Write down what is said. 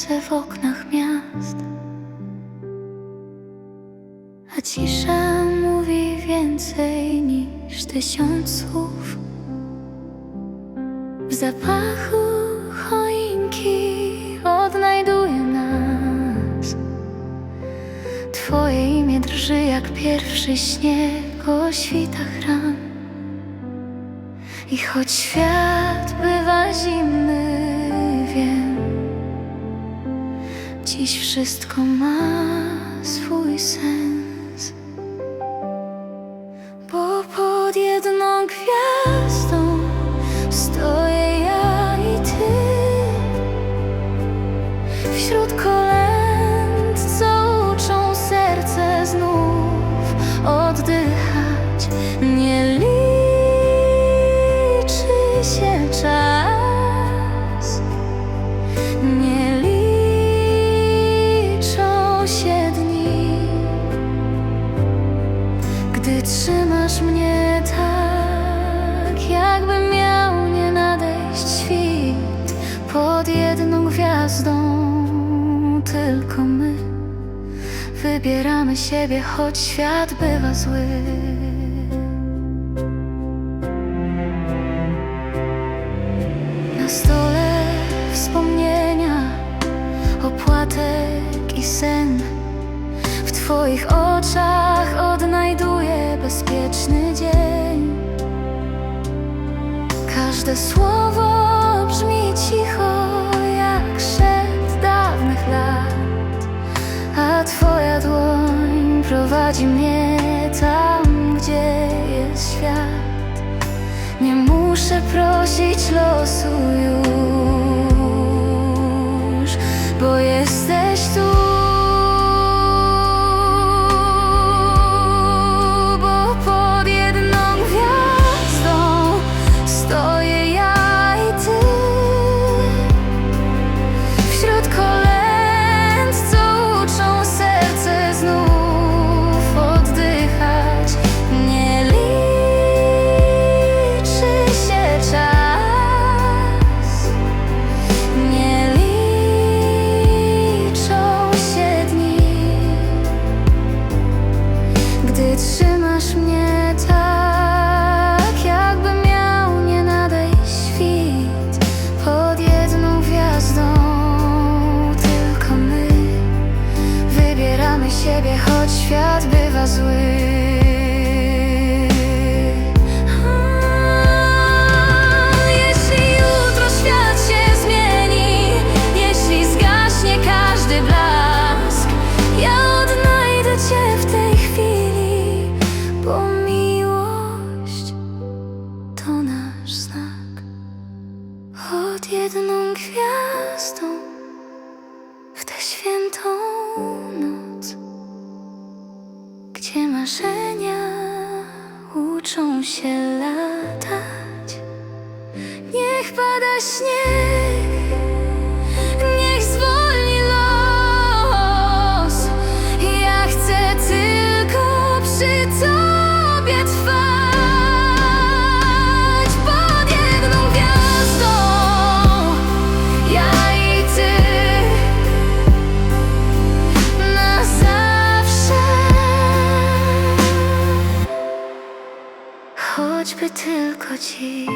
świece w oknach miast. A cisza mówi więcej niż tysiąc słów W zapachu choinki odnajduje nas. Twoje imię drży jak pierwszy śnieg o świtach ran. I choć świat bywa zimny, wiem Dziś wszystko ma swój sens Bo pod jedną gwiazdą stoję ja i ty. Wśród kolęd, co uczą serce znów oddychać mnie tak, jakby miał nie nadejść świt Pod jedną gwiazdą. Tylko my Wybieramy siebie, choć świat bywa zły. Na stole wspomnienia, opłatek i sen. W Twoich oczach odnajduję bezpieczny dzień. Każde słowo brzmi cicho jak szept dawnych lat. A Twoja dłoń prowadzi mnie tam, gdzie jest świat. Nie muszę prosić losu już, chwili Bo miłość to nasz znak. Pod jedną gwiazdą w tę świętą marzenia uczą się latać. Niech pada śnieg, 같을 거지.